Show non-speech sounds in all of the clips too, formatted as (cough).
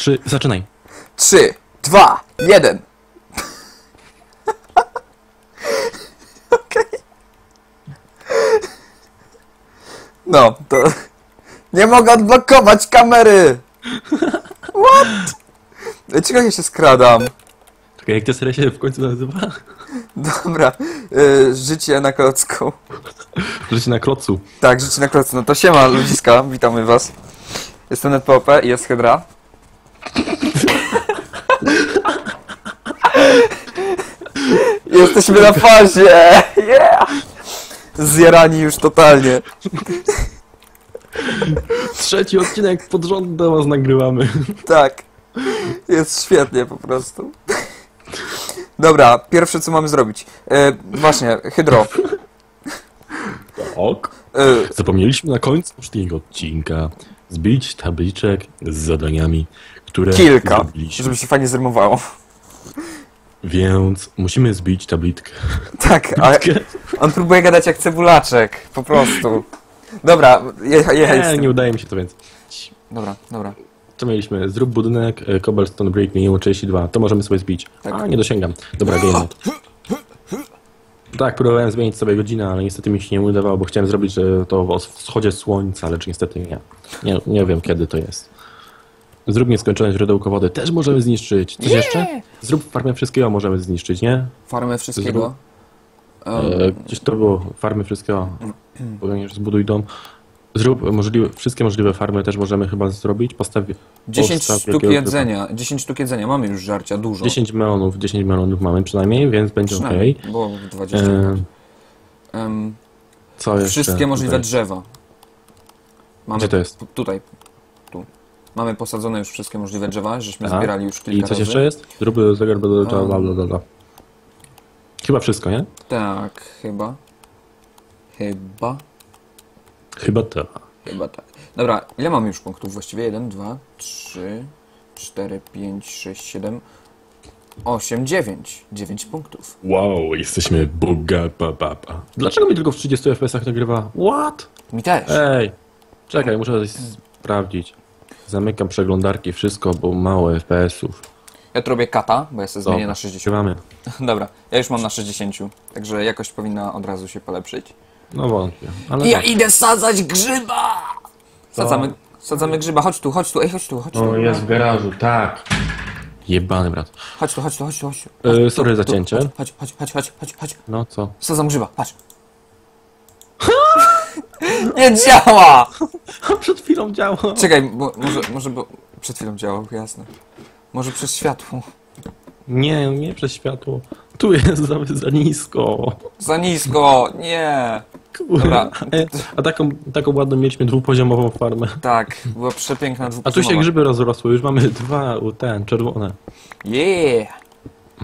trzy, zaczynaj. 3, 2, 1. Okej. No, to... Nie mogę odblokować kamery! What? Dlaczego ja się skradam? Czekaj, jak ta seria się w końcu nazywa? Dobra, y, życie na klocku. Życie na klocu. Tak, życie na klocku. No to siema, ludziska, witamy was. Jestem NetPOP i jest Hydra. Jesteśmy na fazie! Yeah! Zjarani już totalnie. Trzeci odcinek pod rząd do was nagrywamy. Tak. Jest świetnie po prostu. Dobra, pierwsze co mamy zrobić. E, właśnie, Hydro. Ok. E, Zapomnieliśmy na końcu poprzedniego odcinka zbić tabliczek z zadaniami, które kilka, zrobiliśmy. żeby się fajnie zrymowało. Więc musimy zbić tabliczkę. Tak, ale on próbuje gadać jak cebulaczek, po prostu. Dobra, je, je, Nie, nie udaje mi się to więc. Dobra, dobra. Co mieliśmy? Zrób budynek, e, cobblestone brick, minimum 32. To możemy sobie zbić. Tak. A, nie dosięgam. Dobra, game mode. Tak, próbowałem zmienić sobie godzinę, ale niestety mi się nie udawało, bo chciałem zrobić że to o wschodzie słońca, lecz niestety nie. Nie, nie wiem kiedy to jest. Zrób nieskończone źródełko wody. Też możemy zniszczyć. Coś jeszcze? Zrób farmę wszystkiego możemy zniszczyć, nie? Farmę wszystkiego. Um, E, gdzieś to było. Farmy wszystkiego. Zbuduj dom. Zrób możliwe, wszystkie możliwe farmy też możemy chyba zrobić. Postaw, 10 postaw sztuk jedzenia. 10 sztuk jedzenia. Mamy już żarcia, dużo. 10 melonów, 10 melonów mamy przynajmniej, więc będzie ok. Bo 20. E, Em, co jeszcze? wszystkie możliwe tutaj? drzewa. Mamy Gdzie to jest? Tutaj. Mamy posadzone już wszystkie możliwe drzewa, żeśmy Tak. zbierali już kilka I coś razy. jeszcze jest? Zrób zegar, bla, bla, bla, bla. Chyba wszystko, nie? Tak, chyba. Chyba. Chyba tak. Chyba tak. Dobra, ile mamy już punktów właściwie? 1, 2, 3, 4, 5, 6, 7, 8, 9. 9 punktów. Wow, jesteśmy pa, pa. Dlaczego mi tylko w 30 FPS-ach nagrywa? What? Mi też. Ej, czekaj, muszę coś sprawdzić. Zamykam przeglądarki, wszystko, bo mało FPS-ów. Ja tu robię kata, bo ja sobie zmienię na 60. Śpiewamy. (laughs) Dobra, ja już mam na 60, także jakość powinna od razu się polepszyć. No wątpię, ale Ja tak. idę sadzać grzyba! Sadzamy, sadzamy grzyba, chodź tu, chodź tu, ej, chodź tu, chodź tu. O, jest w garażu, tak. Jebany brat. Chodź tu, chodź tu, chodź tu, chodź tu. Tu, sorry tu, za cięcie. Chodź, chodź, chodź, chodź, chodź, chodź. No co? Sadzam grzyba, patrz. Nie działa! (laughs) Przed chwilą działał. Czekaj, bo, może, może bo... Przed chwilą działał, jasne. Może przez światło. Nie, nie przez światło. Tu jest za, za nisko. Za nisko, nie. Kurwa. Dobra. A taką, taką ładną mieliśmy dwupoziomową farmę. Tak, była przepiękna A tu się grzyby rozrosły, już mamy dwa, u, ten, czerwone. Yeah!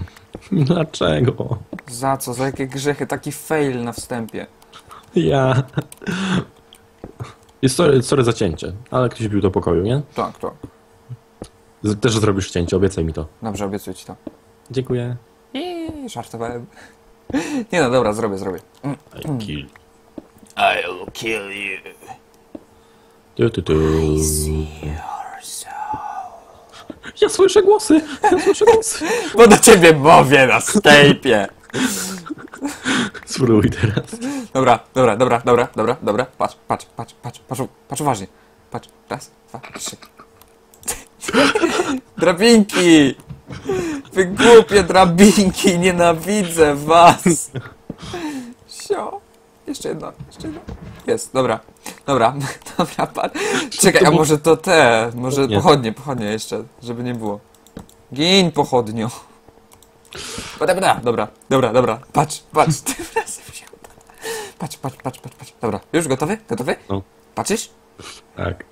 (laughs) Dlaczego? Za co? Za jakie grzechy? Taki fail na wstępie. Ja. Jest sorry, sorry za cięcie, ale ktoś bił do pokoju, nie? Tak, to. Z, też zrobisz cięcie, obiecaj mi to. Dobrze, obiecuję ci to. Dziękuję. Eee, żartowałem. Nie no, dobra, zrobię, zrobię. I kill. I'll kill you. Tu, tu, tu. Ja słyszę głosy! Ja słyszę głosy! (laughs) Bo do ciebie mówię na Skype'ie. (laughs) Spróbuj teraz. Dobra, dobra, dobra, dobra, dobra, dobra. Patrz, patrz, patrz, patrz, patrz, patrz uważnie. Patrz, raz, dwa, trzy. (laughs) Drabinki! Wy głupie drabinki, nienawidzę was! Sio. Jeszcze jedna, jeszcze jedna. Jest, dobra. Dobra, (laughs) dobra, patrz. Czekaj, a może to te, może Nie. pochodnie, pochodnie jeszcze, żeby nie było. Gin pochodnio. Bada. Dobra, dobra, dobra. Patrz, patrz. (laughs) Tym razem się uda. Patrz, patrz, patrz, patrz, patrz. Dobra, już gotowy? Gotowy? No. Patrzysz? Tak.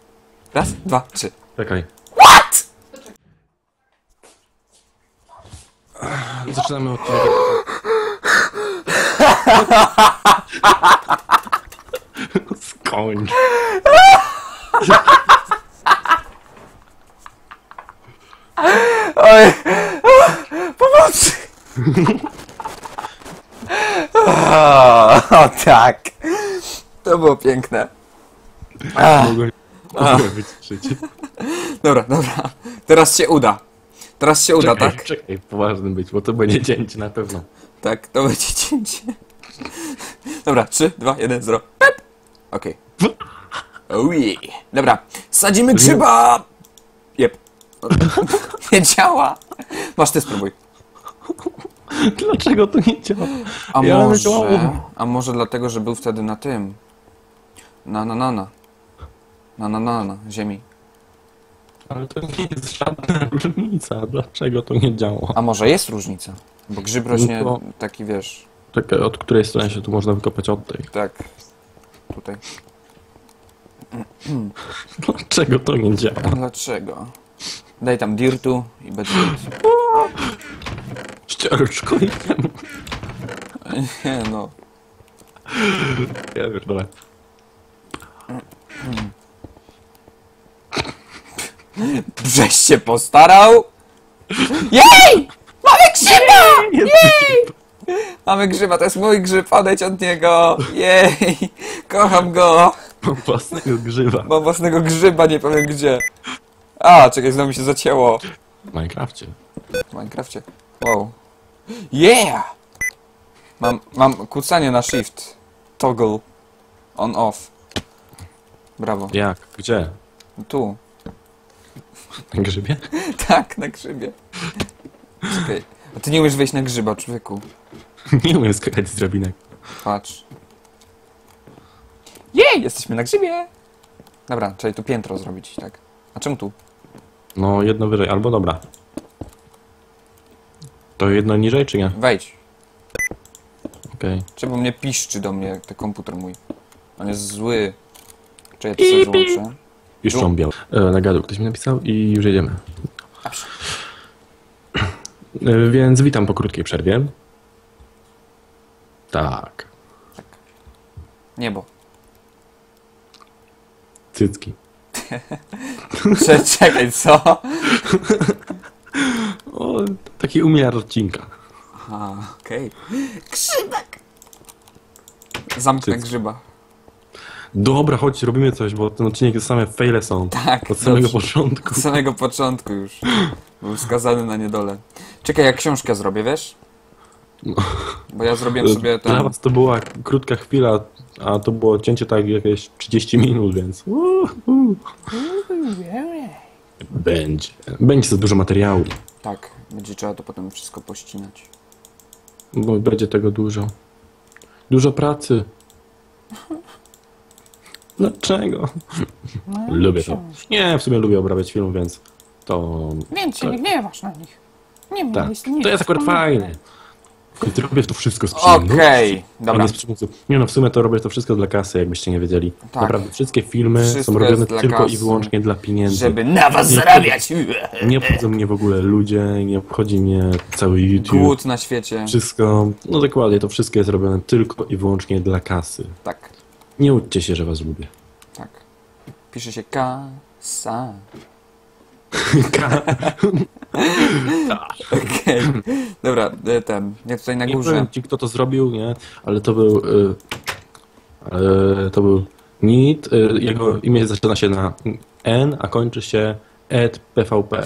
Raz, dwa, trzy. Czekaj. Zaczynamy od Skończ. Oj! Pomocy! (laughs) O tak! To było piękne. Mogłem, mogłem wyciszyć. Dobra, dobra. Teraz się uda. Teraz się uda, czekaj, tak? Czekaj, poważny być, bo to będzie cięcie na pewno. Tak, to będzie cięcie. Dobra, 3, 2, 1, 0. Pep! Okej. (laughs) Ojej. Dobra, sadzimy grzyba! Jep. (laughs) Nie działa. Masz ty spróbuj. (laughs) Dlaczego to nie działa? A Ja może... A może dlatego, że był wtedy na tym. Na na na na. Na na na na. Ziemi. Ale to nie jest żadna różnica. Dlaczego to nie działa? A może jest różnica? Bo grzyb rośnie No to- taki, wiesz... Czekaj, od której strony się tu można wykopać od tej? Tak. Tutaj. (clears throat) Dlaczego to nie działa? Dlaczego? Daj tam dirtu i będzie (clears throat) git. Ścierczko i Nie no. Ja dobra. Brześ się postarał! Jej! Mamy grzyba! Jej! Mamy grzyba, to jest mój grzyb, odejdź od niego! Jej! Kocham go! Mam własnego grzyba. Mam własnego grzyba, nie powiem gdzie. A, czekaj, znowu mi się zacięło. W Minecrafcie. W Minecrafcie. Wow. Yeah! Mam, mam kucanie na shift. Toggle. On off. Brawo. Jak? Gdzie? Tu. Na grzybie? (laughs) Tak, na grzybie. Czekaj. A ty nie umiesz wejść na grzyba, człowieku. (laughs) Nie umiem skakać z drabinek. Patrz. Jej! Jesteśmy na grzybie! Dobra, trzeba tu piętro zrobić, tak. A czemu tu? No, jedno wyżej, albo dobra. To jedno niżej, czy nie? Wejdź. Okej. Czemu mnie piszczy do mnie ten komputer mój? On jest zły. Czy ja to sobie wyłączę? Piszczą białe. E, na gadu ktoś mi napisał i już jedziemy. E, więc witam po krótkiej przerwie. Tak. Niebo. Cycki. (laughs) Cze- Czekaj, co? (laughs) O, taki umiar odcinka. Aha, okej. Grzybek! Zamknę Cycki. grzyba. Dobra, chodź, robimy coś, bo ten odcinek jest same fejle są. Tak, Od samego dobrze. początku. Od samego początku już. Był skazany na niedolę. Czekaj, jak książkę zrobię, wiesz? No. Bo ja zrobiłem sobie Dla ten... was to była krótka chwila, a to było cięcie tak jakieś 30 minut, więc... Uhu. Będzie. Będzie za dużo materiału. Tak, będzie trzeba to potem wszystko pościnać. Bo będzie tego dużo. Dużo pracy. (laughs) Dlaczego? Lubię to. Nie, w sumie lubię obrabiać film, więc to... Więc się nie gniewasz na nich. Nie Tak, jest, nie to jest akurat fajne. I robię to wszystko z Okej, przyjemnością. a dobra. Nie, no, w sumie to robię to wszystko dla kasy, jakbyście nie wiedzieli. Tak. Naprawdę, wszystkie filmy Wszystko są robione tylko kasy. i wyłącznie dla pieniędzy. Żeby na was Nie zarabiać! Nie obchodzą mnie w ogóle ludzie, nie obchodzi mnie cały YouTube. Głód na świecie. Wszystko, no dokładnie, to wszystko jest robione tylko i wyłącznie dla kasy. Tak, Nie łudźcie się, że was lubię. tak. Pisze się kasa. (laughs) Okej. Dobra, e, ten. Ja tutaj na Nie górze. powiem ci, kto to zrobił, nie? Ale to był... Y, y, to był Nit, y, jego imię zaczyna się na N, a kończy się ed PVP. (laughs)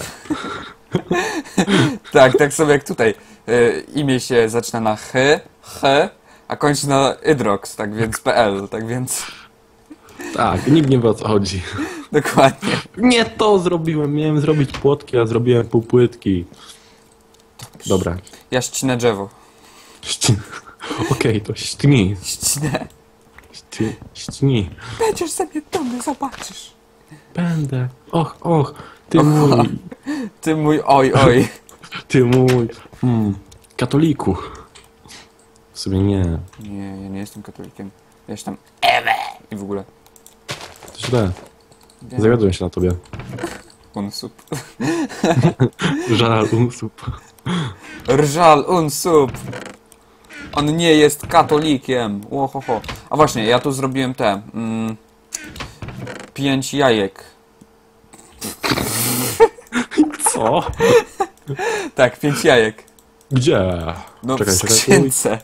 Tak, tak samo jak tutaj. E, imię się zaczyna na H, H, a kończy na Ydrox, tak więc PL, tak więc Tak, nikt nie wie o co chodzi. dokładnie. Nie to zrobiłem, miałem zrobić płotki, a zrobiłem półpłytki. Dobra. Ja ścinę drzewo. Ści- Okej, to śtnij. Ścinę. Ści- Śtnij. Będziesz sobie dumny, zobaczysz. Będę. Och, och, ty mój, Ty mój oj, oj. ty mój. Hmm, katoliku. W sumie nie. Nie, ja nie jestem katolikiem. Ja jestem Ewe! I w ogóle. Źle. Wiem. Zawiodłem się na tobie. (laughs) Unsub. (laughs) Żal unsub. Rżal unsub. On nie jest katolikiem. Łohoho. A właśnie, ja tu zrobiłem te. Mm, pięć jajek. Co? (laughs) Tak, pięć jajek. Gdzie? No Czekaj, w czekaj, skrzynce.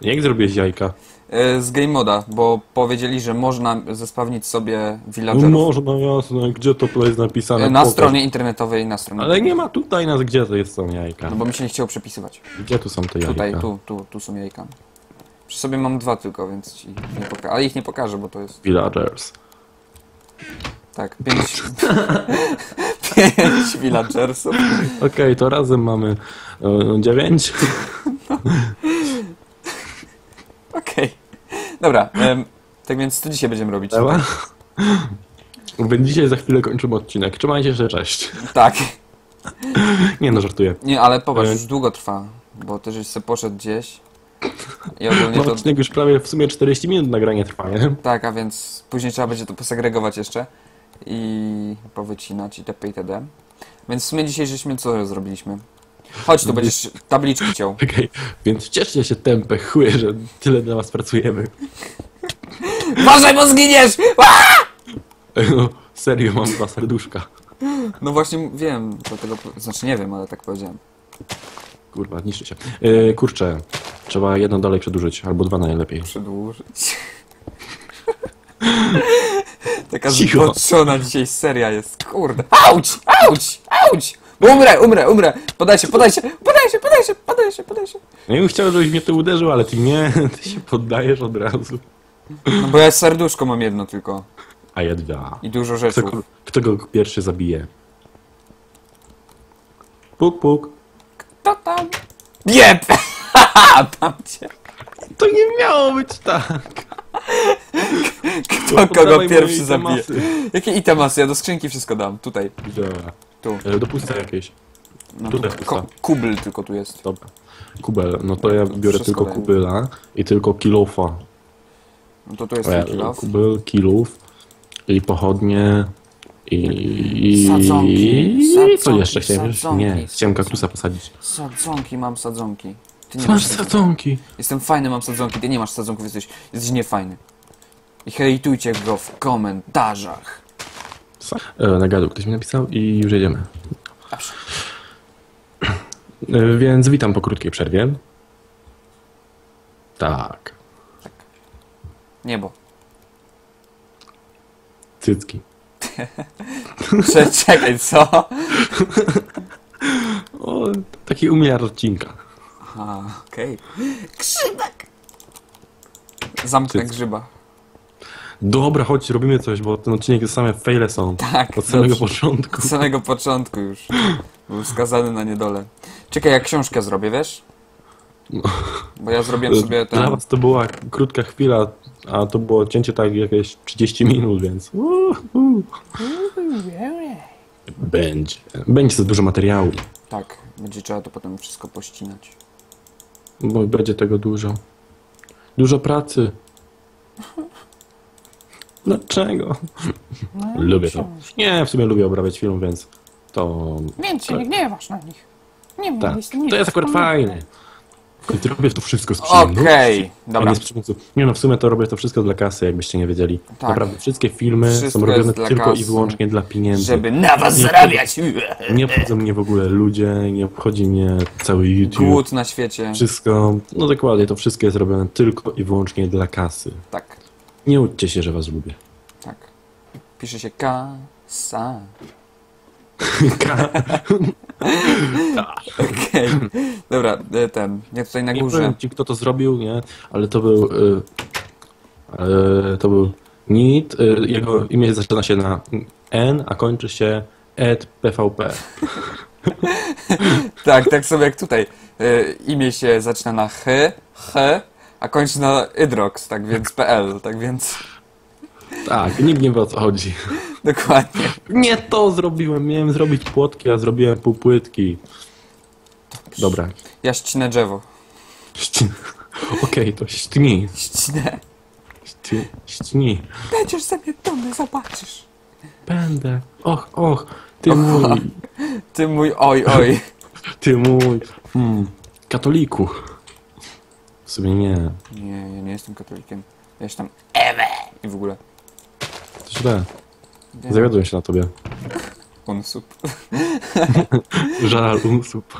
Jak zrobiłeś jajka? E, z game moda, bo powiedzieli, że można zespawnić sobie No villagerów. można, jasno, gdzie to tu jest napisane? E, Na Pokaż. stronie internetowej, na stronie. Ale nie ma tutaj nas, gdzie to jest są jajka? No bo mi się nie chciało przepisywać. Gdzie tu są te jajka? Tutaj, tu, tu, tu są jajka. Przy sobie mam dwa tylko, więc ci nie pokażę. Ale ich nie pokażę, bo to jest. Villagers. Tak, pięć. (laughs) pięć villagersów. Okej, to razem mamy e, dziewięć. (laughs) Okej. Dobra, em, tak więc co dzisiaj będziemy robić? Dobra? Więc (laughs) dzisiaj za chwilę kończymy odcinek. Trzymajcie się, cześć. (laughs) Tak. Nie no, żartuję. Nie, ale popatrz, E. już długo trwa, bo ty żeś se poszedł gdzieś. I ogólnie No, to... odcinek już prawie w sumie 40 minut nagranie trwa, nie? Tak, a więc później trzeba będzie to posegregować jeszcze i powycinać i tp itd. Więc w sumie dzisiaj żeśmy co zrobiliśmy? Chodź tu, będziesz tabliczki ciął. Okej, więc cieszcie się tempę chły, że tyle dla was pracujemy. Uważaj, bo zginiesz! No, (laughs) serio, mam dwa serduszka. No właśnie wiem, dlatego... po- Znaczy nie wiem, ale tak powiedziałem. Kurwa, niszczy się. E, kurczę, trzeba jedno dalej przedłużyć, albo dwa najlepiej. Przedłużyć. (laughs) Taka Cicho. zboczona dzisiaj seria jest, kurde. Auć! Auć! Auć! Umrę, umrę, umrę! Podaj się, podaj się, podaj się, podaj się, podaj się, podaj się. Ja bym chciał, żebyś mnie to uderzył, ale ty nie, (laughs) ty się poddajesz od razu. No bo ja serduszko mam jedno tylko. A ja dwa. I dużo Kto, rzeczy. go- kto go pierwszy zabije? Puk, puk. To tam. Jeb! Haha, (laughs) tam cię. To nie miało być tak. Kto kogo pierwszy moje zabije? itemasy. Jakie itemasy? Ja do skrzynki wszystko dam. Tutaj. Dobra. Tu. E, Do pusta jakieś. No, Tutaj tu. Ko- kubl tylko tu jest. Dobra. Kubel, no to ja biorę Wszystko tylko daj. kubyla i tylko kilofa. No to tu jest E. Kubyl, kilów i pochodnie i... i... Sadzonki, co jeszcze chciałem? sadzonki, Nie, chciałem kaktusa posadzić. Sadzonki, mam sadzonki. Ty nie Co masz sadzonki? Jestem fajny, mam sadzonki. Ty nie masz sadzonków, jesteś, jesteś niefajny. I hejtujcie go w komentarzach. E, na gadu ktoś mi napisał i już jedziemy. E, Więc witam po krótkiej przerwie. Tak. Niebo. Cycki. (laughs) Cze- Czekaj, co? O, taki umiar odcinka. A, okej. Grzybek! Zamknę Cycki. grzyba. Dobra, chodź, robimy coś, bo ten odcinek to same fejle są. Tak, Od samego dobrze. początku. Od samego początku już. Był skazany na niedolę. Czekaj, jak książkę zrobię, wiesz? Bo ja zrobiłem sobie Dla ten... was to była krótka chwila, a to było cięcie tak jakieś 30 minut, więc będzie. Będzie za dużo materiału, Tak, będzie trzeba to potem wszystko pościnać. bo będzie tego dużo. Dużo pracy. Dlaczego? No, Lubię to. Nie, w sumie lubię obrabiać film, więc to... Więc się nie gniewasz na nich. Nie wiem, Tak, to jest akurat fajne. Ty robię to wszystko z przyjemności. Okej, A dobra. nie z. Nie no, w sumie to robię to wszystko dla kasy, jakbyście nie wiedzieli. Tak. Naprawdę, wszystkie filmy Wszystko są robione tylko kasy. i wyłącznie dla pieniędzy. Żeby na was Nie- zarabiać! Nie obchodzą mnie w ogóle ludzie, nie obchodzi mnie cały YouTube. Głód na świecie. Wszystko, no dokładnie, to wszystko jest robione tylko i wyłącznie dla kasy. Tak, Nie łudźcie się, że was lubię. tak. Pisze się kasa. (laughs) (laughs) Okej. (laughs) Dobra, e, ten. Ja tutaj na Nie górze. powiem ci, kto to zrobił, nie? Ale to był... Y, y, to był Nit, y, jego imię zaczyna się na N, a kończy się ed PVP. (laughs) Tak, tak samo jak tutaj. E, imię się zaczyna na H, H, a kończy na Ydrox, tak więc PL, tak więc Tak, nikt nie wie o co chodzi. (laughs) dokładnie. Nie to zrobiłem, miałem zrobić płotki, a zrobiłem półpłytki. Dobra. Ja ścinę drzewo. Ści- (laughs) Okej, to śni. Ścinę. Ści- Śni. Będziesz sobie dumny, zobaczysz. Będę. Och, och, ty mój, Ty mój oj, oj. (laughs) ty mój, hmm, katoliku. W sumie nie, Nie, ja nie jestem katolikiem. Ja jestem Ewe i w ogóle. to źle. Nie. Zawiodłem się na tobie. (laughs) Unsub. Żal unsub.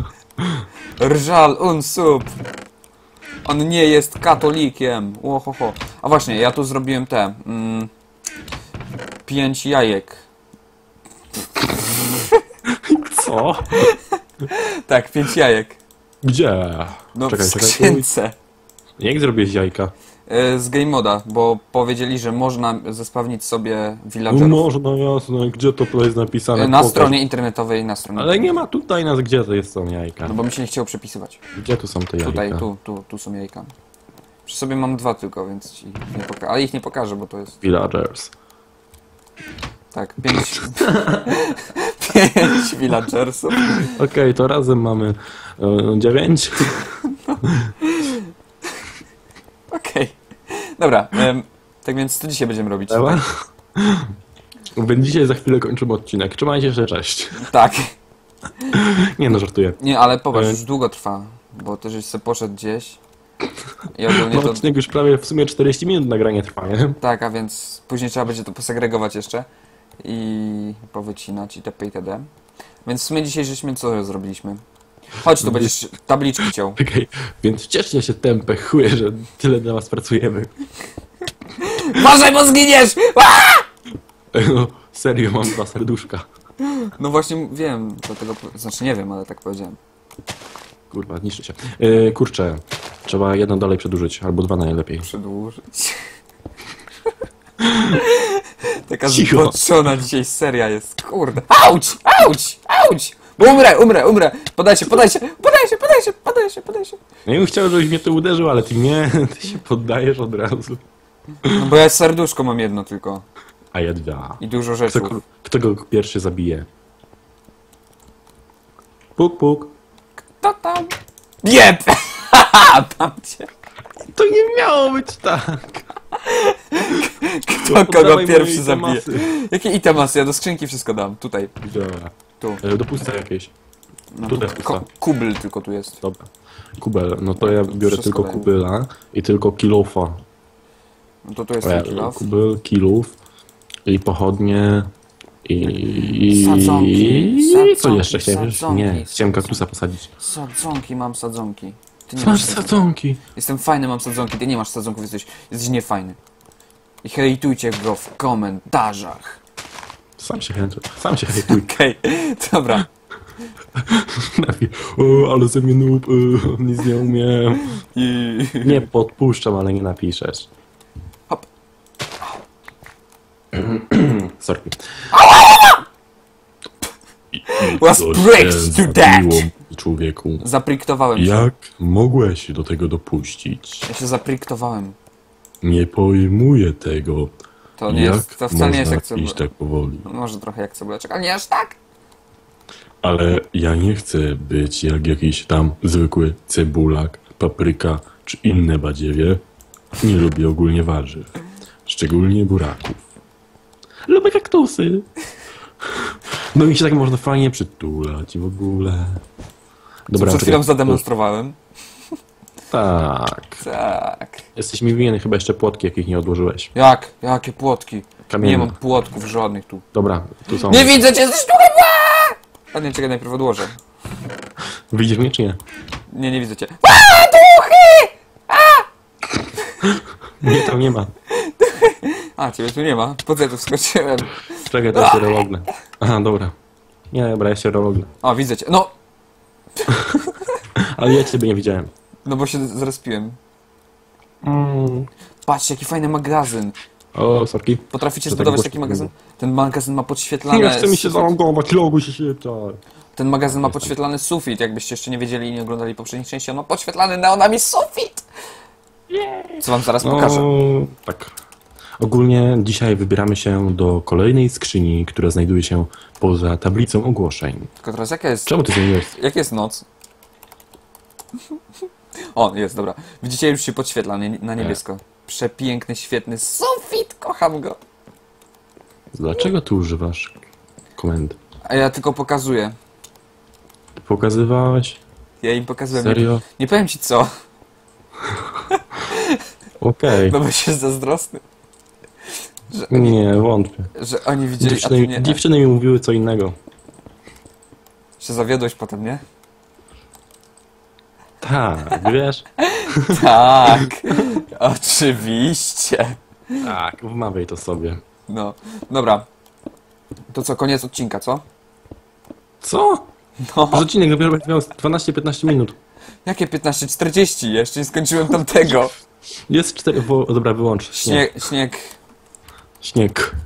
Rżal unsub. On nie jest katolikiem. Łohoho. A właśnie, ja tu zrobiłem te. Mm, pięć jajek. (laughs) Co? Tak, pięć jajek. Gdzie? No czekaj, w czekaj. skrzynce. Jak zrobiłeś jajka? E, Z game moda, bo powiedzieli, że można zespawnić sobie No villagerów. można, jasne. Gdzie to jest napisane? Na Pokaż. stronie internetowej, na stronie. Ale nie ma tutaj nas, gdzie to jest są jajka? No bo mi się nie chciało przepisywać. Gdzie tu są te jajka? Tutaj, tu, tu, tu są jajka. Przy sobie mam dwa tylko, więc ci nie pokażę. Ale ich nie pokażę, bo to jest. Villagers. Tak, pięć. (laughs) pięć villagersów. Okej, to razem mamy e, dziewięć. (laughs) Okej. Dobra, em, tak więc co dzisiaj będziemy robić? Dobra? Więc dzisiaj za chwilę kończymy odcinek. Trzymajcie się, cześć. Tak. Nie no, żartuję. Nie, ale popatrz, E. już długo trwa. Bo ty żeś sobie poszedł gdzieś. I ogólnie No, to. odcinek już prawie w sumie 40 minut nagranie trwa, nie? Tak, a więc później trzeba będzie to posegregować jeszcze i powycinać itp. itd. Więc w sumie dzisiaj żeśmy co zrobiliśmy? Chodź tu, będziesz tabliczki ciął. Okej, więc cieszcie się tempę chuje, że tyle dla was pracujemy. Uważaj, bo zginiesz! No, serio, mam dwa serduszka. No właśnie wiem, dlatego, znaczy nie wiem, ale tak powiedziałem. Kurwa, niszczy się. Yy, kurczę, trzeba jedno dalej przedłużyć, albo dwa najlepiej. Przedłużyć. (laughs) Taka Cicho. zboczona dzisiaj seria jest, kurde. Auć! Auć! Auć! Bo umrę, umrę, umrę! Podaj się, podaj się, podaj się, podaj się, podaj się, podaj się. No i bym chciał, żebyś mnie to uderzył, ale ty nie, (laughs) ty się poddajesz od razu. No bo ja serduszko mam jedno tylko. A ja dwa. I dużo Kto, rzeczy. ko- kto go pierwszy zabije? Puk, puk. Kto tam? Jeb! (laughs) Tam cię. To nie miało być tak. Kto kogo pierwszy moje zabije? itemasy. Jakie itemasy? Ja do skrzynki wszystko dam. Tutaj, Dobra. Tu. E, Do pusta jakieś. No, tu. Ko- kubl tylko tu jest. Dobra. Kubel, no to ja biorę Wszystko tylko daję. kubyla i tylko kilofa. No to tu jest E, ten kilof. Kubyl, kilów i pochodnie i... i Sadzonki, i co sadzonki, jeszcze chciałem? sadzonki, Nie, chciałem kaktusa posadzić. Sadzonki, mam sadzonki. Ty nie Masz masz sadzonki. sadzonki. Jestem fajny, mam sadzonki, ty nie masz sadzonków, jesteś, jesteś niefajny. I hejtujcie go w komentarzach. Sam się chętuj. Sam się hejtuj. (laughs) Okej, dobra. (laughs) Napi- O, ale ze mnie noob, e, nic nie umiem. Nie podpuszczam, ale nie napiszesz. Hop. (clears throat) Sorry. Was cię to zabiło, Człowieku. Zapriktowałem się. Jak mogłeś do tego dopuścić? Ja się zapriktowałem. Nie pojmuję tego. To nie jak jest, to wcale nie jest jak cebula. iść tak powoli? No, Może trochę jak cebuleczek, ale nie aż tak. Ale ja nie chcę być jak jakiś tam zwykły cebulak, papryka czy inne badziewie. Nie lubię ogólnie warzyw. Szczególnie buraków. Lubię kaktusy. No i się tak można fajnie przytulać i w ogóle. Co Dobra, przed czekaj. chwilą zademonstrowałem. Tak. Tak. Jesteś mi winien chyba jeszcze płotki, jakich nie odłożyłeś. Jak? Jakie płotki? Kamienne. Nie mam płotków żadnych tu. Dobra, tu są. Nie widzę cię, jesteś tu chyba! A nie, czekaj, najpierw odłożę. Widzisz mnie czy nie? Nie, nie widzę cię. (laughs) Nie, tam nie ma. (laughs) A, ciebie tu nie ma. Po co ja tu wskoczyłem? Czekaj, to się relognę. Aha, dobra. Nie, dobra, ja się relognę. O, widzę cię. No, (laughs) Ale ja ciebie nie widziałem. No bo się zrespiłem. Mm. Patrzcie, jaki fajny magazyn. O, sorki. Potraficie tak zbudować taki magazyn? Ten magazyn ma podświetlane... Nie chce mi się sufit. zalogować, loguj się szybciej. Ten magazyn ma podświetlany sufit. Jakbyście jeszcze nie wiedzieli i nie oglądali poprzednich części, on ma podświetlany neonami sufit! Co wam zaraz No, pokażę. tak. Ogólnie dzisiaj wybieramy się do kolejnej skrzyni, która znajduje się poza tablicą ogłoszeń. Tylko teraz jaka jest... Czemu ty zmieniłeś? Jak jest noc? O, jest, dobra. Widzicie, już się podświetla nie, na niebiesko. Przepiękny, świetny sufit, kocham go. Dlaczego ty używasz komend? A ja tylko pokazuję. Pokazywałeś? Ja im pokazuję. Serio? Nie, nie powiem ci co, (laughs) Okej. no bo się zazdrosny. Że, Nie, wątpię. że oni widzieli, a ty Dziewczyny, nie. dziewczyny mi mówiły co innego. Się zawiodłeś potem, nie? Tak, wiesz? (laughs) Tak, oczywiście. Tak, wmawiaj to sobie. No, dobra. To co, koniec odcinka, co? Co? No, Odcinek dopiero będzie miał 12-15 minut. jakie 15.40? Jeszcze nie skończyłem tamtego. Jest 4... Wo... Dobra, wyłącz. Śnieg. Śnieg, śnieg.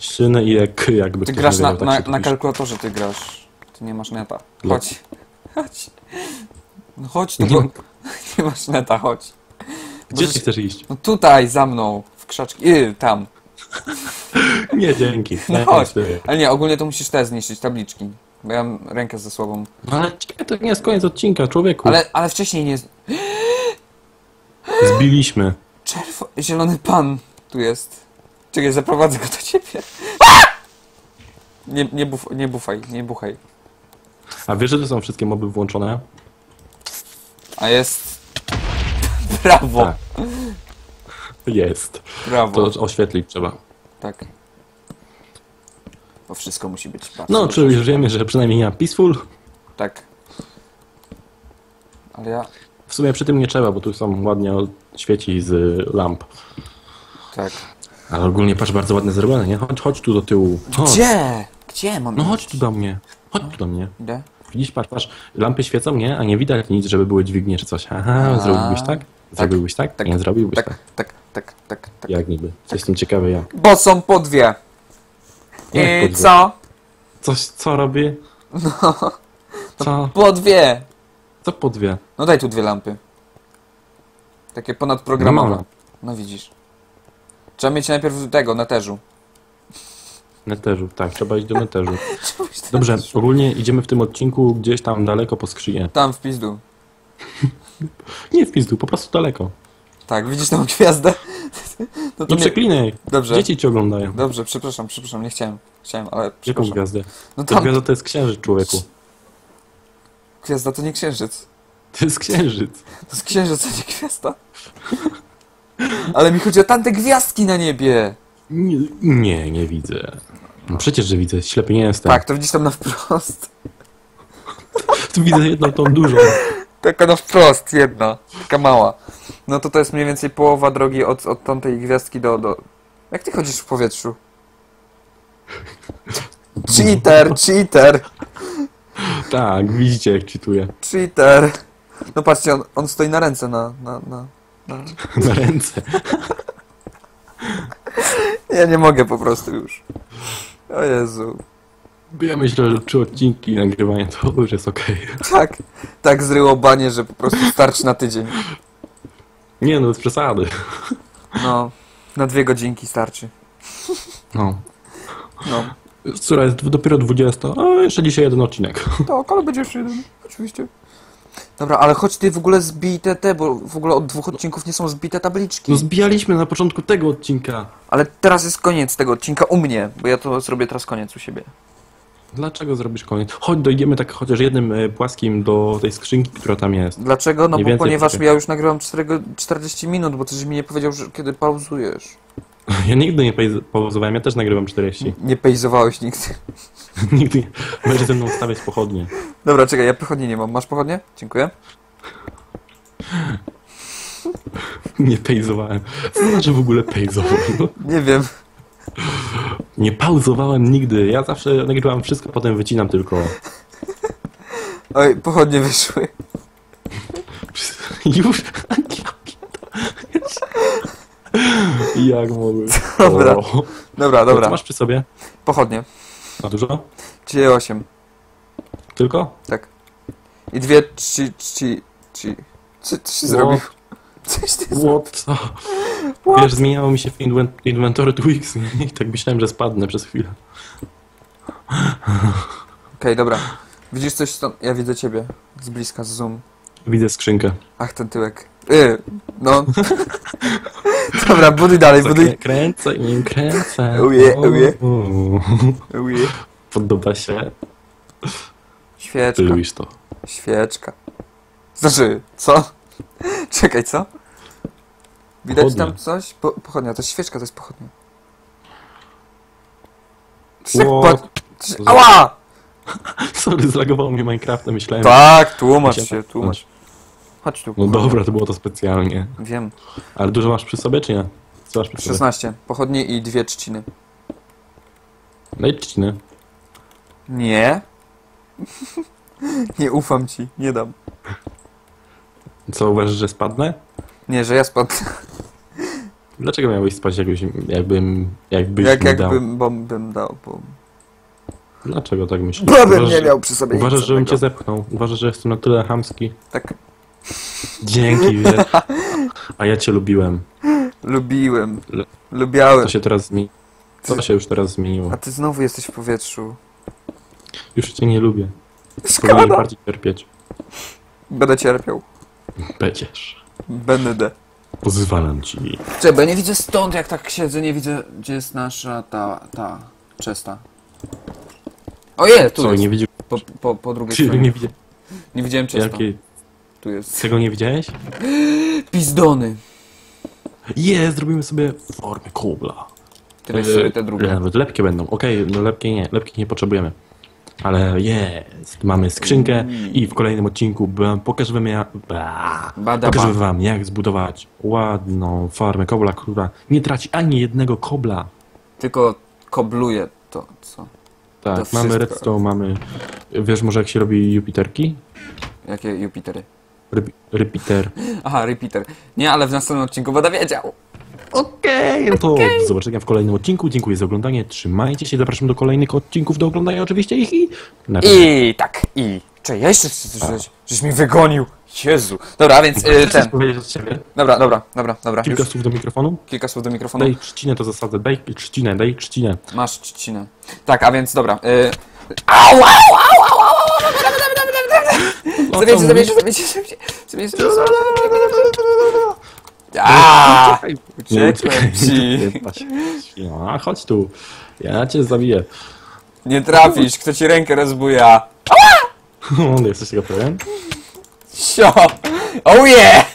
Śnieg. I jak, jakby Ty grasz na, wiedział, na, tak na pisze. kalkulatorze, ty grasz. Ty nie masz neta. Dla- Chodź. Chodź. No chodź tu, bo (laughs) nie masz neta, chodź. Gdzie Możesz- ty chcesz iść? No tutaj, za mną, w krzaczki. Yy, tam. (laughs) Nie, dzięki. No chodź. Ale nie, ogólnie to musisz te zniszczyć, tabliczki. Bo ja mam rękę ze sobą. No ale czekaj, to nie jest koniec odcinka, człowieku. Ale, ale wcześniej nie... (gasps) Zbiliśmy. Czerwo... Zielony pan tu jest. Czekaj, zaprowadzę go do ciebie. (laughs) Nie, nie, buf, nie bufaj, nie buchaj. A wiesz, że to są wszystkie moby włączone? A jest... (laughs) Brawo, Tak. Jest. brawo. To oświetlić trzeba. Tak. Bo wszystko musi być bardzo No, czyli już wiemy, że przynajmniej ja peaceful. Tak. Ale ja... W sumie przy tym nie trzeba, bo tu są ładnie świeci z lamp. Tak. Ale ogólnie patrz, bardzo ładne zrobione, nie? Chodź, chodź tu do tyłu. Chodź. Gdzie? Gdzie mam No iść? chodź tu do mnie. Chodź tu do mnie. Idę? Widzisz, patrz, patrz. Lampy świecą, nie? A nie widać nic, żeby były dźwignie czy coś. Aha, A. zrobiłbyś tak? Zrobiłbyś tak? tak, Nie zrobiłbyś tak. Tak, tak, tak, tak, tak. Jak niby? Jestem ciekawy jak. Bo są po dwie. I co? Coś, co robię? No. Co? Po dwie. Co po dwie? No daj tu dwie lampy. Takie ponadprogramowe. No mam. No widzisz. Trzeba mieć najpierw tego, na terzu. Neterzu, tak, trzeba iść do neterzu. (laughs) Dobrze, ogólnie idziemy w tym odcinku gdzieś tam daleko po skrzynię. Tam w pizdu. (laughs) Nie w pizdu, po prostu daleko. Tak, widzisz tą gwiazdę? (laughs) No to Nie nie... przeklinaj! Dobrze. Dzieci cię oglądają. Dobrze, przepraszam, przepraszam, nie chciałem. Chciałem, ale Jaką przepraszam. gwiazdę? No Ta tam gwiazda to jest księżyc, człowieku. gwiazda to nie księżyc. To jest księżyc. To jest księżyc, a nie gwiazda. Ale mi chodzi o tamte gwiazdki na niebie. Nie, nie, widzę. No przecież, że widzę, ślepy nie jestem. Tak, to widzisz tam na wprost. Tu widzę jedną tą dużą. Taka na wprost, jedna. Taka mała. No to to jest mniej więcej połowa drogi od, od tamtej gwiazdki do, do... Jak ty chodzisz w powietrzu? Cheater, cheater, Tak, widzicie jak czytuję. cheater. No patrzcie, on, on stoi na ręce na, na, na, na... (laughs) Na ręce. (laughs) Ja nie mogę po prostu już. O Jezu. Ja myślę, że trzy odcinki nagrywania to już jest okej. Tak, tak zryło banie, że po prostu starczy na tydzień. Nie no, bez przesady. No, na dwie godzinki starczy. No. No. Która jest dopiero 20. A jeszcze dzisiaj jeden odcinek. Tak, ale będzie jeszcze jeden, oczywiście. Dobra, ale chodź ty w ogóle zbij te, te, bo w ogóle od dwóch odcinków nie są zbite tabliczki. No zbijaliśmy na początku tego odcinka. Ale teraz jest koniec tego odcinka u mnie, bo ja to zrobię teraz koniec u siebie. Dlaczego zrobisz koniec? Chodź, dojdziemy tak chociaż jednym e, płaskim do tej skrzynki, która tam jest. Dlaczego? No bo ponieważ takie. ja już nagrywam 4, go- 40 minut, bo też mi nie powiedział, że kiedy pauzujesz. (laughs) Ja nigdy nie pauzowałem, ja też nagrywam 40. Nie pejzowałeś nigdy. (laughs) nigdy nie. Będziesz ze mną stawiać pochodnie. Dobra, czekaj, ja pochodni nie mam. Masz pochodnie? Dziękuję. (laughs) Nie pejzowałem. Co to znaczy w ogóle pejzowałem? Nie wiem. Nie pauzowałem nigdy. Ja zawsze nagrywam wszystko, potem wycinam tylko. Oj, pochodnie wyszły. (laughs) Już? Jak mogę? Dobra. O. Dobra, Co dobra. masz przy sobie? Pochodnie. Na dużo? Dzisiaj 8. Tylko? Tak. I dwie, trzy, trzy, trzy. Co ty się What? zrobił? Coś ty zrobił. What? Co? Wiesz, zmieniało mi się w inwen- inwentory Twix i tak myślałem, że spadnę przez chwilę. Okej, dobra. Widzisz coś stąd? Ja widzę ciebie. Z bliska, z zoom. Widzę skrzynkę. Ach, ten tyłek. Yy, no. (laughs) dobra, buduj dalej, buduj. Zakrę- Kręcę i kręcę. Uje, uje. Uje. Podoba się? Świeczka. Lubisz to. Świeczka. Znaczy, co? (laughs) Czekaj, co? Widać Pochodnia. tam coś? Po, pochodnia, to jest świeczka, to jest pochodnia. To jest- Ała! (laughs) Sorry, zlagowało mi Minecrafta, myślałem... Tak, tłumacz się, tak- tłumacz. Chodź tu. No dobra, to było to specjalnie. Wiem. Ale dużo masz przy sobie, czy nie? Co masz przy sobie? 16. Pochodnie i dwie trzciny. Daj trzcinę. Nie. (laughs) nie ufam ci, nie dam. Co, uważasz, że spadnę? Nie, że ja spadł. Dlaczego miałbyś spać, jakbyś, jakbym, jakbyś Jak mi dał? jakbym bom bym dał, bo... Dlaczego tak myślisz? Bo bym nie miał przy sobie Uważasz, nic żebym cię zepchnął? Uważasz, że jestem na tyle chamski? Tak, Dzięki, (laughs) wiesz. A ja cię lubiłem. lubiłem. Le- Lubiałem. To się teraz zmieni. To się już teraz zmieniło. A ty znowu jesteś w powietrzu. Już cię nie lubię. Powinieneś Szkoda. bardziej cierpieć. Będę cierpiał. Będziesz. Będę. Pozwalam ci. Czekaj, bo ja nie widzę stąd, jak tak siedzę, nie widzę, gdzie jest nasza ta, ta, czesta. Oje, tu Co, jest, nie widział? po, po, po drugiej Czy stronie. nie Nie, widział? widziałem czesta. Jakie? Tu jest. Tego nie widziałeś? (gasps) Pizdony. Je, zrobimy sobie formę kobla. Ty weź sobie te drugie. Nawet lepkie będą. Okej, no lepkie nie, lepkich nie potrzebujemy. Ale jest, mamy skrzynkę i w kolejnym odcinku pokażemy, ja, pokażemy wam, jak zbudować ładną farmę kobla, która nie traci ani jednego kobla. Tylko kobluje to, co? Tak, To mamy wszystko. redstone, mamy... Wiesz może jak się robi Jupiterki? Jakie Jupitery? Repeater. Aha, repeater. Nie, ale w następnym odcinku będę wiedział. Okej, no to do zobaczenia w kolejnym odcinku. Dziękuję za oglądanie, trzymajcie się, zapraszam do kolejnych odcinków, do oglądania oczywiście ich i... Na. I tak, i. Czekaj, ja jeszcze chcę coś żeś, żeś mi wygonił. Jezu. Dobra, a więc y, Chcesz coś ten. powiedzieć od siebie? Dobra, dobra, dobra, dobra. Kilka Już słów do mikrofonu? kilka słów do mikrofonu. Daj trzcinę to zasadzę, daj trzcinę, daj trzcinę. Masz trzcinę. Tak, a więc dobra. Y... Au, au, au, au, au, au, No, Zabijcie, co zabijcie, mówisz? zabijcie, zabijcie, zabijcie, zabijcie. Aaa! Uciekłem ci. No, (laughs) a chodź tu. Ja cię zabiję. Nie trafisz, kto ci rękę rozbuja. On (laughs) jesteś tego pewien? Sio! Oh yeah!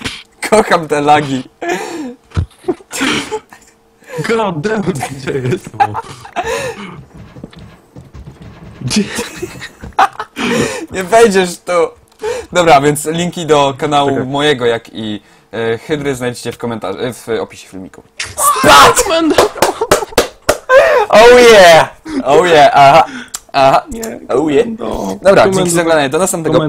Kocham te lagi. God damn, gdzie jestem? Gdzie? Nie wejdziesz tu. Dobra, więc linki do kanału mojego, jak i e, Hydry znajdziecie w komentarzu, e, w opisie filmiku. Batman! Oh yeah! Oh yeah, aha, aha. Nie, Oh yeah. no. Dobra, dzięki za oglądanie, do następnego.